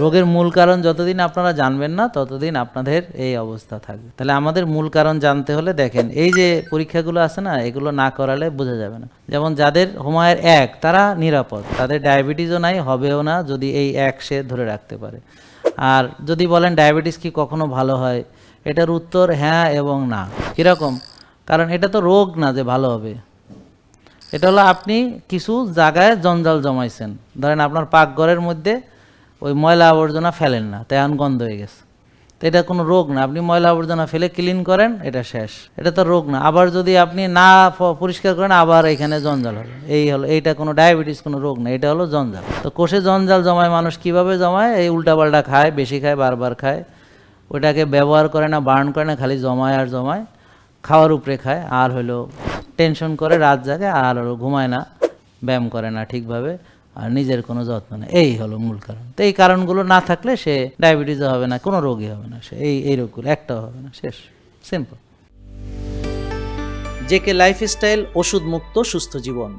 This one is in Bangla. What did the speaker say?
রোগের মূল কারণ যতদিন আপনারা জানবেন না, ততদিন আপনাদের এই অবস্থা থাকবে। তাহলে আমাদের মূল কারণ জানতে হলে দেখেন, এই যে পরীক্ষাগুলো আছে না, এগুলো না করালে বোঝা যাবে না। যেমন যাদের হোমায়ের এক, তারা নিরাপদ, তাদের ডায়াবেটিসও নাই, হবেও না যদি এই এক সে ধরে রাখতে পারে। আর যদি বলেন ডায়াবেটিস কি কখনো ভালো হয়, এটার উত্তর হ্যাঁ এবং না। কীরকম? কারণ এটা তো রোগ না যে ভালো হবে। এটা হলো আপনি কিছু জায়গায় জঞ্জাল জমাইছেন। ধরেন আপনার পাকঘরের মধ্যে ওই ময়লা আবর্জনা ফেলেন না, তাই গন্ধ হয়ে গেছে। তো এটা কোনো রোগ না, আপনি ময়লা আবর্জনা ফেলে ক্লিন করেন, এটা শেষ। এটা তো রোগ না, আবার যদি আপনি না পরিষ্কার করেন, আবার এখানে জঞ্জাল হবে। এই হলো, এইটা কোনো ডায়াবেটিস কোনো রোগ না, এটা হলো জঞ্জাল। তো কোষে জঞ্জাল জমায়, মানুষ কীভাবে জমায়? এই উল্টাপাল্টা খায়, বেশি খায়, বারবার খায়। ওটাকে ব্যবহার করে না, বার্ন করে না, খালি জমায় আর জমায়। খাওয়ার উপরে খায়, আর হলো টেনশন করে, রাত জাগে, আর হলো ঘুমায় না, ব্যায়াম করে না ঠিকভাবে। আর নিজের কোনো যত্ন নেই। এই হলো মূল কারণ। তো এই কারণগুলো না থাকলে সে ডায়াবেটিসও হবে না, কোনো রোগই হবে না সে। এই এই রোগগুলো একটাও হবে না, শেষ। সিম্পল জেকে লাইফস্টাইল ওষুধ মুক্ত সুস্থ জীবন।